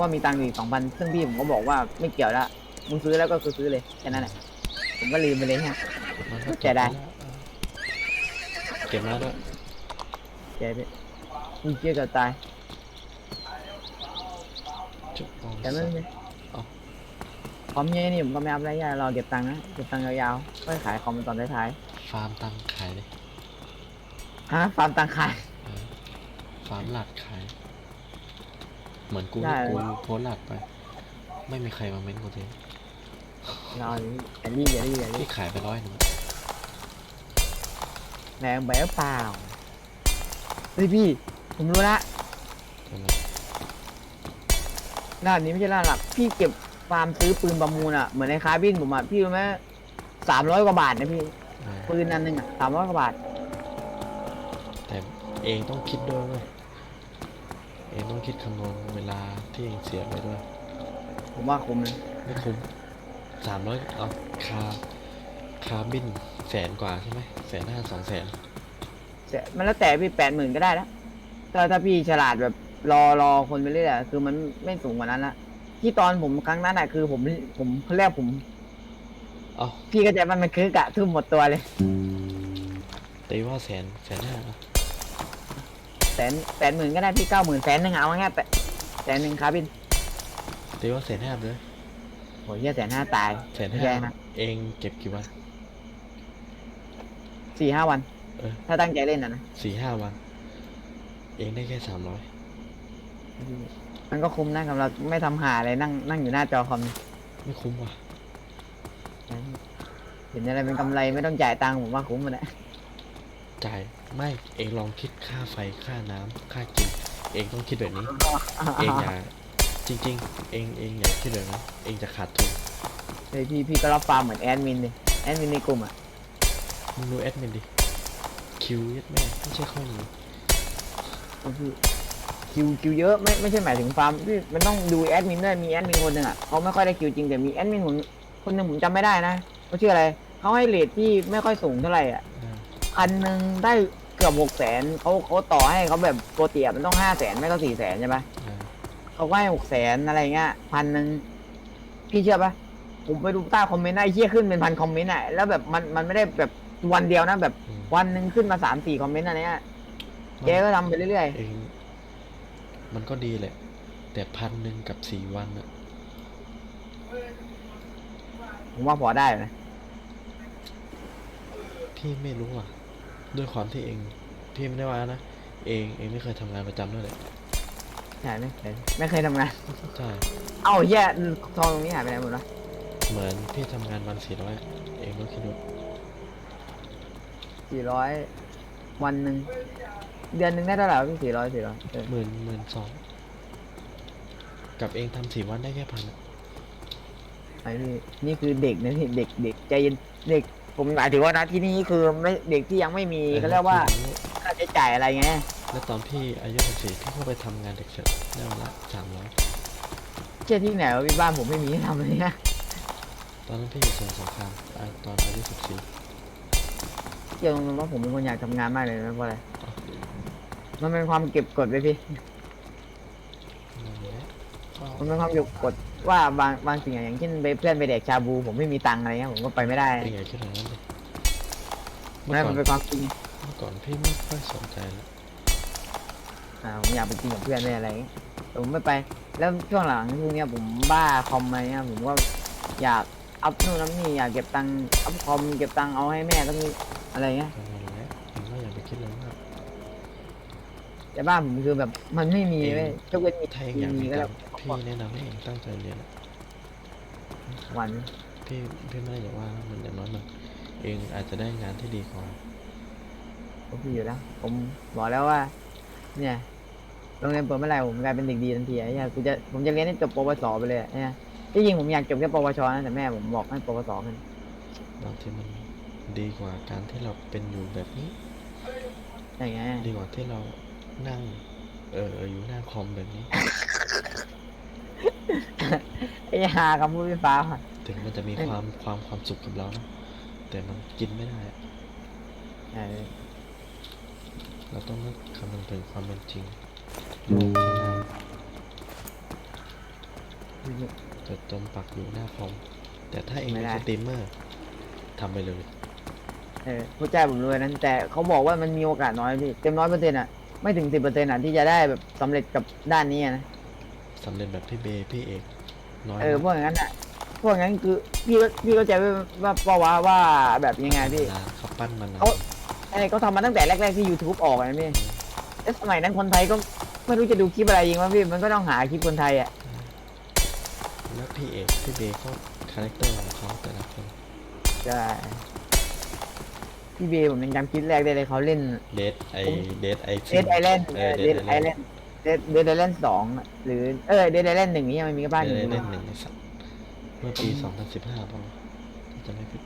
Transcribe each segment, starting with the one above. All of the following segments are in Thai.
ว่ามีตังค์อยู่อีกสองพันซึ่งพี่ผมก็บอกว่าไม่เกี่ยวละมึงซื้อแล้วก็คือซื้อเลยแค่นั้นแหละผมก็ลืมไปเลยฮะ มันก็เสียดายเก็บมาด้วยแกพี่มึงเกี่ยวกับตายจุ๊บมองแต่ไม่เป็นไรเอาคอมเนี้ยนี่ผมก็ไม่อัพระยะรอเก็บตังค์นะเก็บตังค์ยาวๆก็ขายคอมตอนท้ายฟาร์มตังขายเลยๆฮะฟาร์มตังค์ขาย เออฟาร์มหลัดขาย เหมือนกูได้เลยกูโพสต์หลัดไป ไม่มีใครมาเม้นกูเลยรออย่ารีบอย่ารีบอย่ารีพี่บขายไปร้อยหนึ่งแรงไปหรือเปล่าเฮ้ยพี่ ผมรู้ละเป็นไรด้านนี้ไม่ใช่ด้านหลัก พี่เก็บฟาร์มซื้อปืนประมูลอะ เหมือนในคาร์บินผมอะ พี่รู้ไหมสามร้อยกว่าบาทนะพี่เออปืนอันหนึ่งอะสามร้อยกว่าบาท แต่เองต้องคิดด้วยเว้ย เองต้องคิดคำนวณเวลาที่เองเสียไปด้วย ผมว่าคุ้มเลยไม่คุ้มสามร้อยเอาคาคาบินแสนกว่าใช่ไหมแสนห้าสองแสนแต่มันแล้วแต่พี่แปดหมื่นก็ได้แล้วถ้าถ้าพี่ฉลาดแบบรอรอคนไปเรื่อยๆคือมันไม่สูงกว่านั้นละที่ตอนผมครั้งนั้นอะคือผมผมแรกผม เอาพี่ก็ใจมันมันคือกะทุ่มหมดตัวเลยตีว่าแสนแสนห้าเอา แสนแสนหมื่นก็ได้พี่เก้าหมื่นแสนหนึ่งเอาง่ายๆแต่แสนหนึ่งครับพี่ตีว่าแสนห้าไปเลยโหเฮียแสนห้าตายแสนไม่ห้าใช่นะเองเก็บกี่วันสี่ห้าวัน เออถ้าตั้งใจเล่นนะนะสี่ห้าวัน เองได้แค่สามร้อยมันก็คุ้มนะสำหรับไม่ทำหาอะไรนั่งนั่งอยู่หน้าจอคอมไม่คุ้มว่ะ เห็นอะไรเป็นกำไรไม่ต้องจ่ายตังค์ผมว่าคุ้มมันแหละ จ่ายไม่เองลองคิดค่าไฟค่าน้ำค่ากิน เองต้องคิดแบบนี้ เองอย่าจริง ๆ เองเองอย่าคิดแบบนั้นเองจะขาดทุนเฮ้ยพี่พี่ก็รับฟาร์มเหมือนแอดมินเลยแอดมินในกลุ่มอะมึงดูแอดมินดิคิวเยอะแม่ไม่ใช่ข้อนี้เอาพี่คิวคิวเยอะไม่ไม่ใช่หมายถึงฟาร์มพี่มันต้องดูแอดมินด้วยมีแอดมินคนหนึ่งอะเขาไม่ค่อยได้คิวจริงแต่มีแอดมินคนคนหนึ่งผมจำไม่ได้นะเขาชื่ออะไรเขาให้เรทที่ไม่ค่อยสูงเท่าไหร่อะ อ่าพันหนึ่งได้เกือบหกแสนเขาเขาต่อให้เขาแบบโปรตีอะมันต้องห้าแสนไม่ก็สี่แสนใช่ปะอ่าเขาก็ให้หกแสนอะไรเงี้ยพันหนึ่งพี่เชื่อปะผมไปดูใต้คอมเมนต์นะไอ้เชี่ยขึ้นเป็นพันคอมเมนต์อะแล้วแบบมันมันไม่ได้แบบวันเดียวนะแบบอืมวันหนึ่งขึ้นมาสามสี่คอมเมนต์อะไรเงี้ยแกก็ทำไปเรื่อยเองมันก็ดีแหละ แต่พันหนึ่งกับสี่วันอะๆผมว่าพอได้อยู่นะพี่ไม่รู้อะ ด้วยความที่เองพี่ไม่ได้ว่านะ เองเองไม่เคยทำงานประจำด้วยแหละใช่ไม่เคยไม่เคยทำงาน ใช่เอ้าแย่ทองตรงนี้หายไปไหนหมดวะเหมือนพี่ทำงานวันสี่ร้อยเองก็คิดดูสี่ร้อยวันหนึ่งเดือนหนึ่งได้เท่าไหร่วะพี่สี่ร้อยสี่ร้อยหมื่นหมื่นสองกับเองทำสี่วันได้แค่พันอะไอ้พี่นี่คือเด็กนะพี่เด็กเด็กใจเย็นเด็ก ผมหมายถึงว่านะที่นี่คือไม่เด็กที่ยังไม่มีเขาเรียกว่าคือค่าใช้จ่ายอะไรไงแล้วตอนพี่อายุสิบสี่พี่ก็ไปทำงานเด็กเสร็จได้วันละสามร้อยเชื่อที่ไหนวะพี่บ้านผมไม่มีให้ทำเลยนะตอนนั้นพี่อยู่สมุทรสงครามอ่าตอนอายุสิบสี่เชื่อตรงๆว่าผมเป็นคนอยากทำงานมากเลยนะเพราะอะไรมันเป็นความเก็บกดไปพี่นั่นแหละก็มันเป็นความเก็บกด ว่าบางบางสิ่งอย่างเช่นไปเพื่อนไปแดกชาบู ผมไม่มีตังค์อะไรเงี้ยผมก็ไปไม่ได้เองอย่าคิดอย่างนั้นเลยเมื่นั่อนก่อมันนเป็นความจริงเมื่อก่อนพี่ไม่ค่อยสนใจแล้วอ่าผมอยากไปกินกับเพื่อนไม่อะไรเงี้ยแต่ผมไม่ไป แล้วช่วงหลังช่วงเนี้ยผมบ้าคอมอะไรเงี้ยผมก็อยากอัพนู่นอัพนี่อยากเก็บตังค์อัพคอมเก็บตังค์เอาให้แม่ก็มีอะไรเงี้ยก็นั่นแหละเองก็อย่าไปคิดเลยมาก แต่บ้านผมคือแบบมันไม่มีเองเว้ยทุกวันมีถ้าเองอยากมีมีก็ตัแล้งวค์พี่แนะนำให้เองตั้งใจเรียนอะวันพี่พี่ไม่ได้อยากว่านะมันอย่างน้อยมันเองอาจจะได้งานที่ดีกว่าผมพี่อยู่แล้ว ผมบอกแล้วว่า เนี่ยโรงเรียนเปิดเมื่อไหร่ผมกลายเป็นเด็กดีทันทีไอ้เนี่ยกูจะผมจะเรียนให้จบปวสไปเลยอะเนี่ยที่จริงผมอยากจบแค่ปวชนะแต่แม่ผมบอกให้ปวสกันบางทีมันดีกว่าการที่เราเป็นอยู่แบบนี้ อย่างเงี้ยดีกว่าที่เรา นั่ง เอออยู่หน้าคอมแบบนี้ ไอ้หาคำพูดพี่ฟ้าว่ะถึงมันจะมีความความความสุขกับเรานะแต่มันกินไม่ได้อะเออเราต้องนึกคำนึงถึงความเป็นจริงโลกข้างหน้าพี่จดจมปักอยู่หน้าคอมแต่ถ้าเองไม่เป็นได้สตรีมเมอร์ทำไปเลย เออผู้ใจผมรู้นั้นแต่เขาบอกว่ามันมีโอกาสน้อยพี่เต็มร้อยเปอร์เซ็นต์อะ ไม่ถึงสิบเปอร์เซ็นต์อะที่จะได้แบบสำเร็จกับด้านนี้อะนะสำเร็จแบบพี่เบย์พี่เอกน้อยเออพมากวกอย่างนั้นอะพวกอย่างนั้นคือพี่ก็พี่ก็ใจว่าว่าว่าว่าว่าแบบยังไงพี่นานเขาปั้นมานานเขา ไอ้เขาทำมาตั้งแต่แรก ๆ ที่ YouTube ออกอะนะพี่แล้วสมัยนั้นคนไทยก็ไม่รู้จะดูคลิปอะไรยิงวะพี่มันก็ต้องหาคลิปคนไทยอะแล้วพี่เอกพี่เบย์ก็คาแรคเตอร์ของเขาแต่ละคน ใช่ พี่เบย์ผมยังจำคลิปแรกได้เลยเขาเล่น เดทไอเดทไอเดดไอแลนด์เออเดเดดทไอไอแลแลนนด์ด์เดดเดดไอแลนด์สองหรือเออเดดไอแลนด์หนึ่งนี่ยังไม่มีบ้านเดอทยู่ไอแลนด์หนึ่งในสัตว์เมื่อปีสองพันสิบห้าป่าวถ้าจะไม่ผิด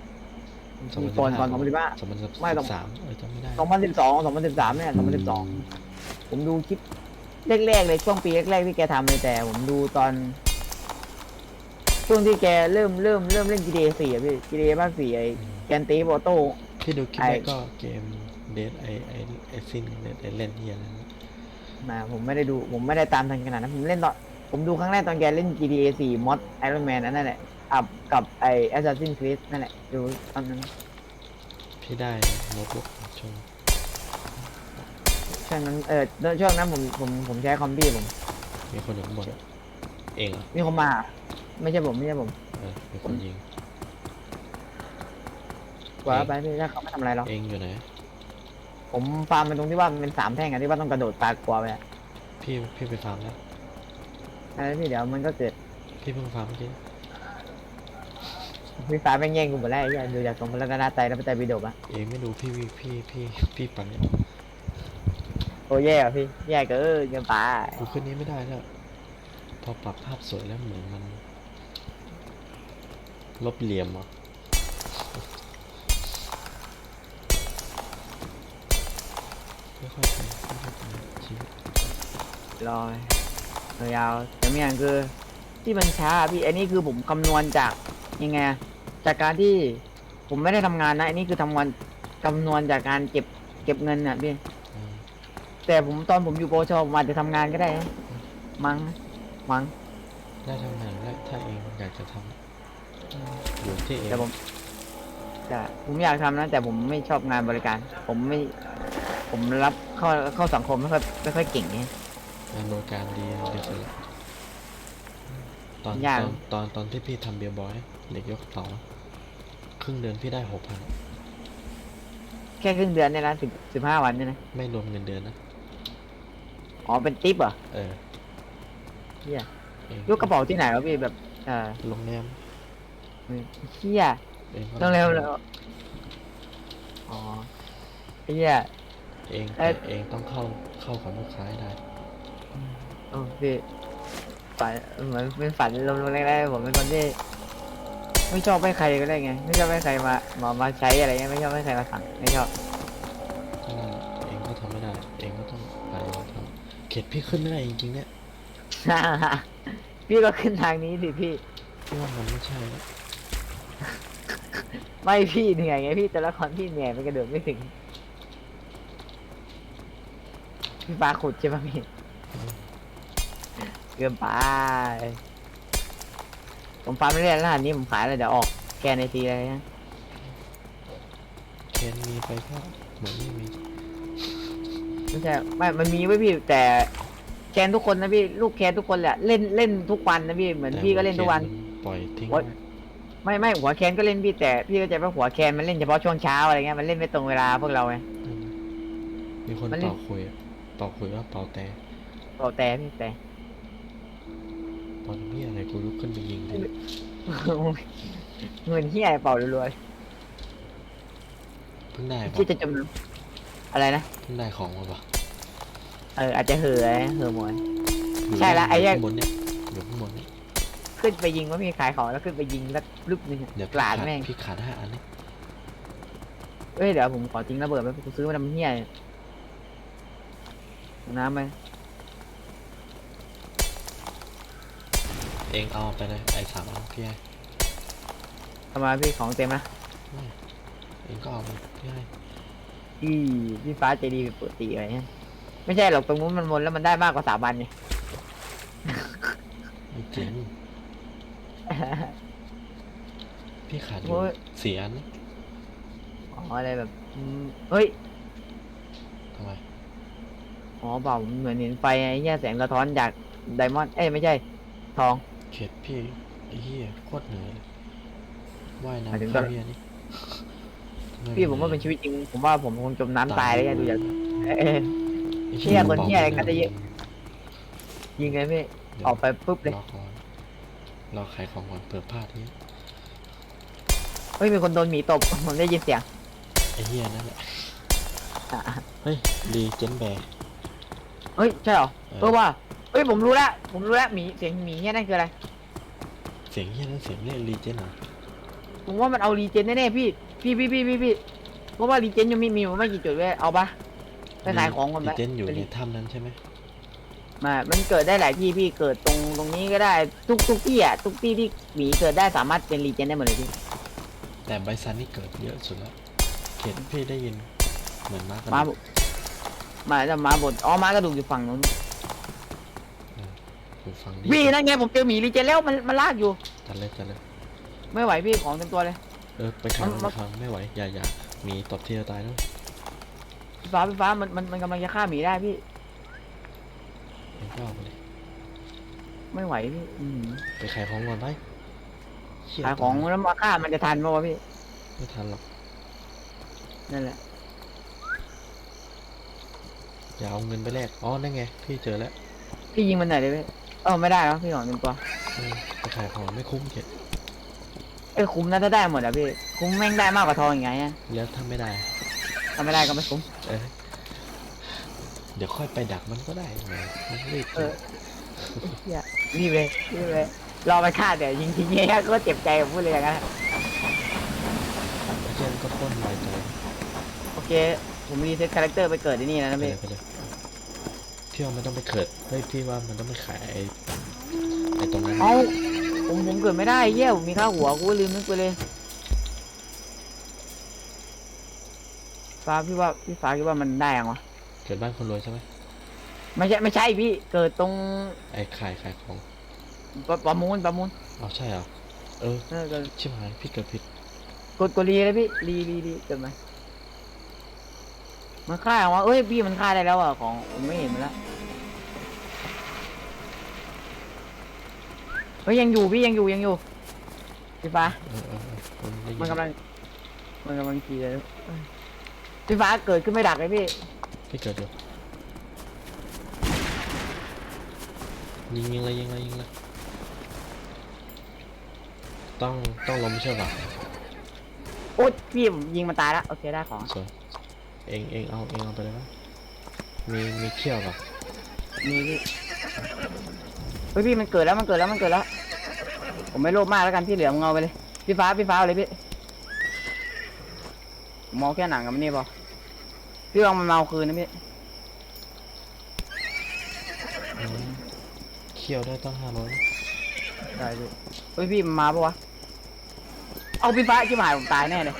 มีก่อนก่อนสองพันสิบห้า สองพันสิบไม่ต้อง สามเออจำไม่ได้สองพันสิบสองสองพันสิบสามเนี่ยสองพันสิบสองผมดูคลิปแรกๆเลยช่วงปีแรกๆที่แกทำเลยแต่ ผมดูตอน ช่วงที่แกเริ่มเริ่มเริ่มเล่น GTA 4อะพี่ GTA ภาคสี่ไอ้แกนตีโบโต้ พี่ดูคลิปไอ้แรกก็เกมเดทไอไอไอซินเดทไอแลนด์เฮียนั่นแหละมาผมไม่ได้ดูผมไม่ได้ตามทันขนาดนั้นผมเล่นตอนผมดูครั้งแรกตอนแกเล่น GTA 4 mod Iron Man นั่นแหละอับกับไอ้ Assassin's Creed นั่นแหละดูตอนนั้นพี่ได้โน้ตบุ๊กชงช่วงนั้นเออช่วงนั้นผมผมผมใช้คอมพี่ผม มีคนอยู่ข้างบนเองเหรอมีคนมา ไม่ใช่ผมไม่ใช่ผม เออมีคนยิง กว่าเอ๊ะไปพี่ถ้าเขาไม่ทำอะไรหรอกเองอยู่ไหน ผมฟาร์มมันตรงที่ว่ามันเป็นสามแท่งอะที่ว่าต้องกระโดดตากลัวไปอะพี่พี่ไปฟาร์มแล้วอะไรพี่เดี๋ยวมันก็เกิดพี่เพิ่งฟาร์มเมื่อกี้พี่ฟ้าแม่งแย่งกูหมดแล้วไอ้เหี้ยดูจากตรงพลังนาไตแล้วไปไตรปิฎกอะเองไม่ดูพี่พี่พี่พี่พี่ปังเนี่ยโอ้แย่อะพี่แย่เกินเกินไปกูขึ้นนี้ไม่ได้แล้ว พอปรับภาพสวยแล้วเหมือนมัน ลบเหลี่ยมอะ ค่อยๆไปค่อยๆไปชีวิตรอไปยาวๆแต่ไม่อย่างคือ ที่มันช้าอะพี่อันนี้คือผมคำนวณจากยังไงอะจากการที่ผมไม่ได้ทำงานนะอันนี้คือทำงานคำนวณจากการเก็บเก็บเงินน่ะพี่อืมแต่ผมตอนผมอยู่โปรชผมอาจจะทำงานก็ได้นะมั้งมั้งได้ทำงานแล้วถ้าเองอยากจะทำอยู่ที่เองแต่ผมแต่ผมอยากทำนะแต่ผมไม่ชอบงานบริการ ผมไม่ ผมรับเข้าเข้าสังคมไม่ค่อยไม่ค่อยเก่งเนี่ย งานบริการดีดีสุดละตอนยากตอนตอนตอนที่พี่ทำเบียร์บอยเด็กยกเสาครึ่งเดือนพี่ได้หกพันแค่ครึ่งเดือนเนี่ยนะสิบสิบห้าวันเนี่ยนะไม่รวมเงินเดือนนะอ๋อเป็นทิปเหรอเออเฮียเองยกกระเป๋าที่ไหนวะพี่แบบเออโรงแรมเฮียเองก็ต้องเร็วเลยอ๋อเฮีย เองเอ้แต่ยเองต้องเข้าเข้ากับลูกค้าให้ได้โอ้พี่ฝันเหมือนเป็นฝันลมๆแรกๆผมเป็นคนที่ไม่ชอบให้ใครก็ได้ไง ไม่ชอบให้ใครมามามาใช้อะไรเงี้ยไม่ชอบให้ใครมาสั่งไม่ชอบถ้างั้นเองก็ทำไม่ได้ เองก็ต้องไปทำเขตพี่ขึ้นไม่ได้จริงๆเนี่ยพี่ก็ขึ้นทางนี้สิพี่พี่ว่ามันไม่ใช่แล้วไม่พี่เหนื่อยไงพี่แต่ละครพี่เหนื่อยมันกระโดดไม่ถึง พี่ปลาขุดใช่ปะพี่เกินไปผมฟาร์มไม่เรื่อยๆแล้วอันนี้ผมขายแล้วเดี๋ยวออกแกนในซีอะไรนะเคนมีไปก็เหมือนไม่มี ไม่ใช่ไม่มันมีไว้พี่แต่แคนทุกคนนะพี่ลูกแคนทุกคนแหละเล่นเล่นทุกวันนะพี่เหมือนแต่พี่ก็เล่นทุกวันคปล่อยทิ้งโอ๊ไว้ยไม่ไม่หัวแคนก็เล่นพี่แต่พี่ก็จะว่าหัวแคนมันเล่นเฉพาะช่วงเช้าอะไรเงี้ยมันเล่นไม่ตรงเวลาพวกเราไงอืมมีคนมันเล่นเป่าคุยอะ เป่าคุยว่าเป่าแต่เป่าแต่พี่แต่ตอนนี้อะไรกูลุกขึ้นไปยิงดิเงินที่ไอเป่ารัวเพิ่งได้ๆปะที่จะจำนำอะไรนะเพิ่งได้ของมาปะเอออาจจะเห่อเห่อหมวยอยู่ใช่ละไอ้แยกข้างบนเนี่ยอยู่ข้างบนเนี่ยขึ้นไปยิงว่ามีขายของแล้วขึ้นไปยิงแล้วลุกนึงอะเดี๋ยวกพี่ลาดขาดแม่งพี่ขาดห้าอันเนี่ยเอ้ยเดี๋ยวผมขอจริงระเบิดไปกูซื้อมาทำเฮียเอา น้ำไปเองเอาไปเลยไอ้สามอันพี่ให้ทำไมาพี่ของเต็มนะเองก็เอาไปพี่ให้พี่พี่ฟ้าใจดีปกติอะไรเงี้ยไม่ใช่หรอกตรงนู้นมันวนแล้วมันได้มากกว่าสามวันไง ไม่จริงพี่ขาดอยู่โอ้ยสี่อันอ๋ออะไรแบบอืมเฮ้ยทำไม อ๋อเปล่าเหมือนเห็นไฟไอ้เหี้ยแสงสะท้อนจากไดมอนด์เอ้ยไม่ใช่ ทอง เขตพี่ไอ้เหี้ยโคตรเหนื่อยเลยว่ายหมายถึงน้ำตอข้านมเหี้ยนี่ทำไพี่ผมว่าเป็นชีวิตจริง ผมว่าผมคงจมน้ำตายแล้วแกดูจากเอ้ย ไอ้เหี้ยคนบอกเหี้ยไม่ก็จะเยอะดี๋วยิงไงพี่เดี๋ยวออกไปปุ๊บเลยรอก่อนรอขายของก่อนเปิดพลาดนี้เฮ้ยมีคนโดนหมีตบ ผมได้ยินเสียงไอ้เหี้ยนั่นแหละอะเฮ้ยรีเจนแบร์ เฮ้ยใช่เหรอเออว่าเฮ้ยผมรู้แล้วผมรู้แล้วหมีเสียงหมีเนี่ยนั่นคืออะไรเสียงเหี้ยนั่นเสียงเรียกรีเจนเหรอผมว่ามันเอารีเจนแน่ๆพี่พี่พี่พี่พี่พี่เพราะว่ารีเจนยังมีมีผมไม่กี่จุดเว้ยเอาปะไปขายของก่อนไหมรีเจนอยู่ไปในดิถ้ำนั้นใช่ไหมมามันเกิดได้หลายที่พี่เกิดตรงตรงนี้ก็ได้ทุกทุกที่อะทุกที่ที่หมีเกิดได้สามารถเป็นรีเจนได้หมดเลยพี่แต่ไบซันนี่เกิดเยอะสุดแล้วเขตพี่ได้ยินเหมือนมากมาบุ มาจะมาบดอ๋อมากระดูกอยู่ฝั่งนู้นอยู่ฟังดีพี่นั่นไงผมเจอหมีรีเจนแล้วมันมันลากอยู่ จัดเลยจัดเลยไม่ไหวพี่ของเต็มตัวเลย เออไปขายมันไปขายไม่ไหวอย่าอย่ามีตบทีจะตายแล้วพี่ฟ้าพี่ฟ้ามันมันมันกำลังจะฆ่าหมีได้พี่เองก็ออกไปเลยไม่ไหวพี่อืมไปขายของก่อนไปเหี้ขายของแล้วมาฆ่ามันจะทันป่าวะพี่ไม่ทันหรอกนั่นแหละ อย่าเอาเงินไปแลกอ๋อนั่นไงพี่เจอแล้วพี่ยิงมันหน่อยเลยพี่เออไม่ได้แล้วพี่ของเต็มตัวเออไปขายของไม่คุ้มเขตเอ้ยคุ้มนะถ้าได้หมดอะพี่คุ้มแม่งได้มากกว่าทองอย่างไงอะแล้วถ้าไม่ได้ถ้าไม่ได้ก็ไม่คุ้ม เออเดี๋ยวค่อยไปดักมันก็ได้แหมมันรีบเออเฮียรีบเลยรีบเลยรอมันฆ่าเดี๋ยวยิงทิ้งเงี้ยก็เจ็บใจผมพูดเลยอย่างนั้นอะไอ้เช่นก็ปล้นใบใจโอเค ผมรีเซ็ตคาแรคเตอร์ไปเกิดที่นี่แล้วไปนะเลพี่ยไปเลยพี่ว่ามันต้องไปเกิดเฮ้ยพี่ว่ามันต้องไปขายไอ้ไอ้ตรงนั้นเอ้าผมผมเกิดไม่ได้เหี้ยผมมีค่าหัวกูก็ลืมนึกไปเลยฟ้าพี่ว่าพี่ฟ้าคิดว่ามันได้ยังวะเกิดบ้านคนรวยใช่ไหมไม่ใช่ไม่ใช่พี่เกิดตรงไอ้ขายขายของประประมูลประมูลเอาใช่เหรอเออเออเกิดชิบหายพี่เกิดผิดกดกดรีเลยพี่รีรีรีเกิดไหม มันฆ่ายังวะเอ้ยพี่มันฆ่าได้แล้วอะของผมไม่เห็นมันแล้วเฮ้ยยังอยู่พี่ยังอยู่ยังอยู่พี่ฟ้าเออเออเออผมได้ยิมันกำลังมันกำลังขี่เลยเอ้ยพี่ฟ้าเกิดขึ้นไม่ดักเลยพี่พี่เกิดอยู่ยิงยิงเลยยิงเลยยิงเลยต้องต้องล้มใช่ป่ะโอ๊ยพี่ผมยิงมันตายแล้วโอเคได้ของสวย เองเองเอาเองเอาไปเลยปะมีมีเขี้ยวป่ะมีพี่เฮ้ยพี่มันเกิดแล้วมันเกิดแล้วมันเกิดแล้ว ผมไม่โลภมากแล้วกันที่เหลือมึงเอาไปเลย พี่ฟ้าพี่ฟ้าเอาเลยพี่ผมเอาแค่หนังกับมันนี่พอพี่ลองมันมาเอาคืนนะพี่อืมเขี้ยวได้ตั้งห้าร้อยได้พี่เฮ้ยพี่มันมาปะวะ เอาพี่ฟ้าชิบหายผมตายแน่เลย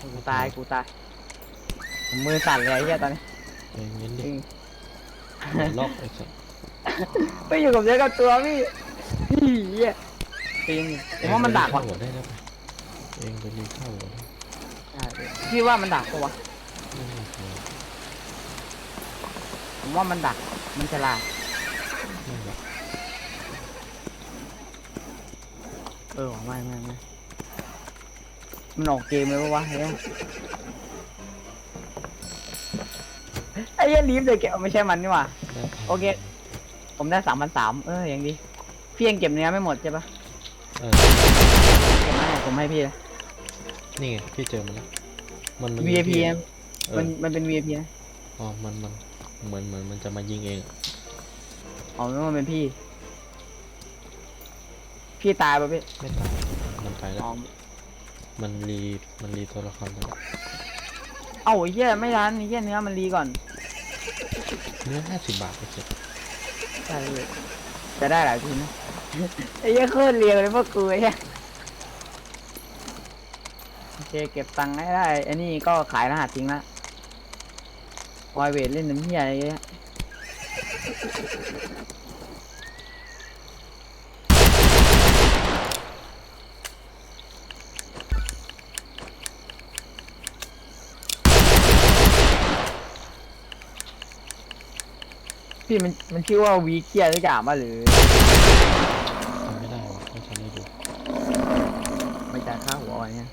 กูตายกูตายผมมือสั่นเลยไอ้เหี้ยตอนนี้เองเงินดิจริงล็อกไอ้สัสไม่อยู่กับเนื้อกับตัวพี่พี่เหี้ยจริงผมว่ามันดักเองว่ะไปรีดข้าวหัวได้แล้วไปเองไปรีดข้าวหัวได้ใช่พี่พี่ว่ามันดักปะวะไม่มีใครผมว่ามันดักมันฉลาดไม่หรอกเออว่ะไม่ไม่ไม่ มันออกเกมเลยปะวะเฮ้ยไอ้เหี้ยลีฟเลยแกไม่ใช่มันนี่หว่าได้พันโอเค ผมได้สามพันสามเออยังดีพี่ยังเก็บเนื้อไม่หมดใช่ปะเออเก็บไม่หมดผมให้พี่นะนี่ไงพี่เจอมันแล้วมันมัน VIP ยิงนะเอมัอนมันเป็น VIP นะอ๋อมันมันเหมือนเหมือนมันจะมายิงเองอะอ๋อไม่ว่าเป็นพี่ พี่ตายป่ะพี่ไม่ตายมันไปแล้วอ๋อ มันรีมันรีตัวละครไปแล้วเอ้าไอ้เหี้ยไม่ทันไอ้เหี้ยเนื้อมันรีก่อนเนื้อห้าสิบบาทไปเสร็จใช่พี่จะได้หลายทีนะไอ้เหี้ยโคตรเรียวเลยพวกกูไอ้เหี้ยโอเคเก็บตังค์ให้ได้ไอ้นี่ก็ขายรหัสทิ้งละวายเวทเล่นน้ำเหี้ยอะไรเงี้ย พี่มันมันชื่อว่าวีเกียหรือจ่ามาหรือทำไม่ได้วะไม่ทำให้ดูไม่จ่ายค่าหัวอะไรเนี่ย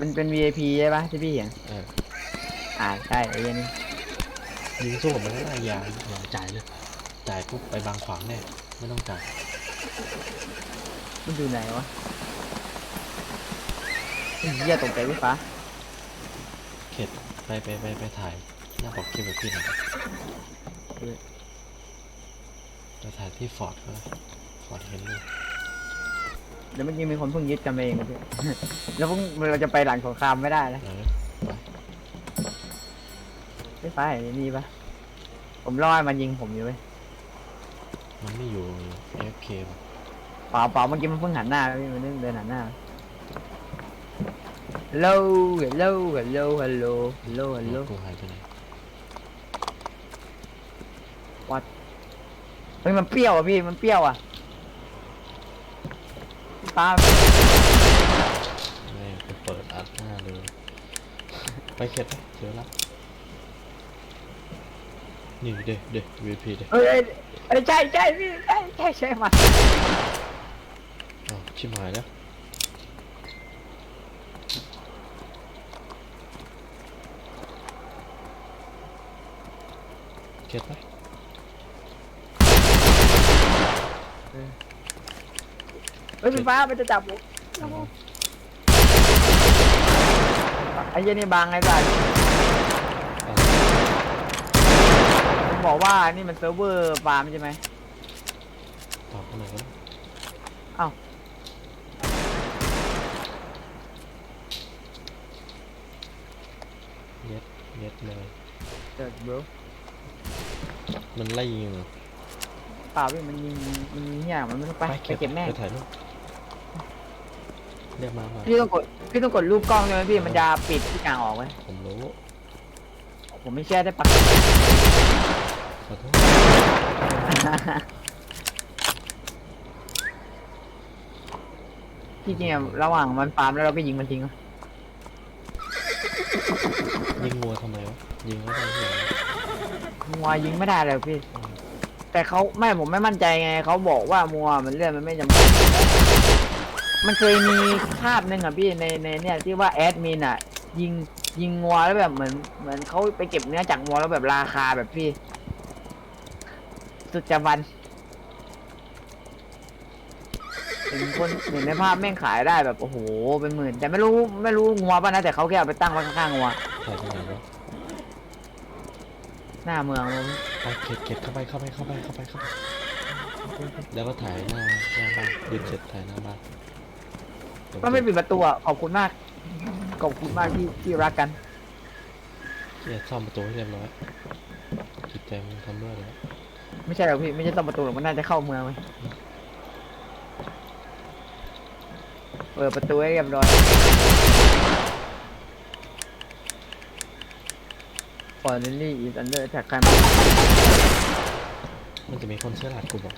มันเป็น VIP ใช่ปะที่พี่เห็นเอออ่าใช่ไอ้เหี้ยนี่ยิงสู้กับมันก็ได้อย่าอย่าจ่ายเลยจ่ายปุ๊บไปบางขวางแน่ไม่ต้องจ่ายมันอยู่ไหนวะไอ้เหี้ยตกใจพี่ฟ้าเข็ดไปไปไปไปถ่ายหน้าปกคลิปแบบพี่หน่อยจะถ่ายที่ฟอร์ดก็ได้ฟอร์ดเห็นเลยเดี๋ยวเมื่อกี้มีคนเพิ่งยึดกันไปเองนะพี่ แล้วเพิ่งเราจะไปหลังสงครามไม่ได้แล้วเออไปพี่ฟ้าเห็นไอ้นี่ปะผมรอให้มันยิงผมอยู่เว้ยมันไม่อยู่ AFK ป่ะเปล่าเปล่าเมื่อกี้มันเพิ่งหันหน้าพี่มันเดินหันหน้า hello hello hello hello hello ร hello ถกูหายไปไหน เฮ้ยมันเปรี้ยวอะพี่มันเปรี้ยวอะพี่ฟ้าไม่ไปเปิดอัดหน้าเลย ไปเข็ดไปเจอแล้วนี่เด็เด็ VP เด็เอ้ยเอ้ยเอ้ยใช่ใช่พี่ใช่ใช่ใช่มาอ้าวชิบหายแล้วเข็ดไป เฮ้ยพี่ฟ้ามันจะจับผมไอ้เหี้ยนี่บางไอ้สัสผมบอกว่านี่มันเซิร์ฟเวอร์ฟาร์มใช่ไหมตอบมาหน่อยก็ได้เอ้าเย็ดเย็ดเลย เจิดเบรมันไล่ยิงเหรอ เปล่าพี่มันยิงมันยิงเหี้ยมันไม่ต้องไปไปข็ดเก็บแม่งไปถ่ายรูปเรียกมามาพี่ต้องกดพี่ต้องกดรูปกล้องเลยไหมพี่มันจะปิดที่กลางออกไว้ผมรู้ ผมไม่เชื่อได้ปะขอโทษที่จริงอะระหว่างมันฟาร์มแล้วเราไปยิงมันทิ้งอะยิงงัวทำไมวะ ยิงแล้วได้ที่ไหนมัวยิงไม่ได้เลยพี่ แต่เขาไม่ผมไม่มั่นใจไงเขาบอกว่ามัวมันเลื่อนมันไม่จำเป็นมันเคยมีภาพหนึ่งอะพี่ในในเนี่ยที่ว่าแอดมินอะ ยิงยิงงัวแล้วแบบเหมือนเหมือนเขาไปเก็บเนื้อจากงัวแล้วแบบราคาแบบพี่ สุดจะวันเห็นคนเห็นในภาพแม่งขายได้แบบโอ้โหเป็นหมื่น แต่ไม่รู้ไม่รู้งัวป่ะนะแต่เขาแค่เอาไปตั้งไว้ข้างๆงัวถ่ายตรงไหนวะ หน้าเมืองเลยไปเข็ดเข็ดเข้าไปเข้าไปเข้าไปเข้าไปเข้าไป แล้วก็ถ่ายหน้าหน้าบ้านยืนเสร็จถ่ายหน้าบ้านก็ไม่ปิดประตูอะขอบคุณมาก ขอบคุณมากที่ที่รักกันเนี่ยซ่อมประตูให้เรียบร้อยจิตใจมึงทำด้วยแล้วไม่ใช่หรอกพี่ไม่ใช่ต้องประตูหรอกมันน่าจะเข้าเมืองไหมเปิดประตูให้เรียบร้อย ฟอร์เรนลี่อีสอันเดอร์แท็กใครมามันจะมีคนเชื่อหลัดกูบอก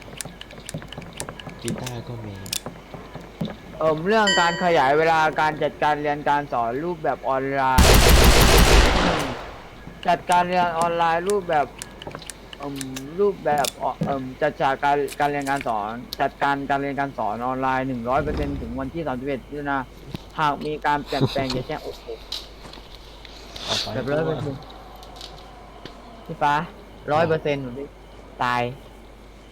กีตาร์ก็มีเอ่มเรื่องการขยายเวลาการจัดการเรียนการสอนรูปแบบออนไลน์อืมจัดการเรียนออนไลน์รูปแบบเอ่มรูปแบบอเอ่มจัดการการการเรียนการสอน จัดการการเรียนการสอนออนไลน์หนึ่งร้อยเปอร์เซ็นถึงวันที่สามสิบเอ็ดมิถุนาหากมีการเปลี่ยนแปลงอย่าแจ้งโอ้โห ออกไปแบบร้อยเปอร์เซ็น พี่ฟ้าร้อยเปอร์เซ็นต์ตาย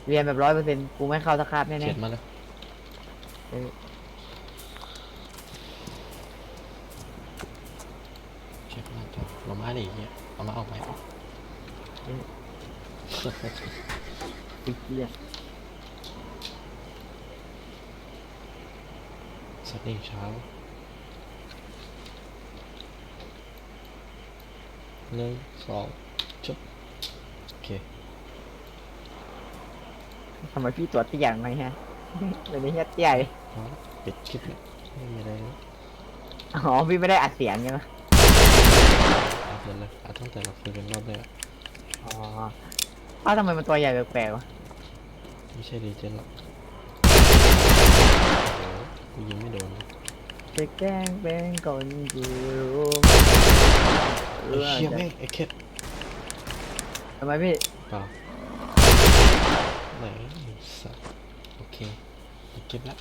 เรียนแบบร้อยเปอร์เซ็นต์กูไม่เข้าสักคาบแน่เขียนมาเลยๆเออเขียนมาต่อเรามาดิเฮียเอามาเอาไปติ๊กเรียนสัตว์นิ่งเช้าหนึ่งสอง จบโอเคทำไมพี่ตัวเตี้ยอย่างไรฮะเลยไม่ใช่เตี้ยเลยพอละปิดคลิปเนี่ยไม่มีอะไรแล้วอ๋อพี่ไม่ได้อัดเสียงใช่ไหมอัดเลยเลยอัดตั้งแต่เราคุยกันรอบแรกอ๋อเอ้าทำไมมันตัวใหญ่แปลกๆวะไม่ใช่ดีเจนหรอกโอ้โหกูยิงไม่โดนเลยจะแกล้งเป็นคนกูรู้ ไอ้เชี่ยแม่งไอ้เข็ด ทำไมพี่เปล่าไหนสัตว์โอเคเก็บแล้ว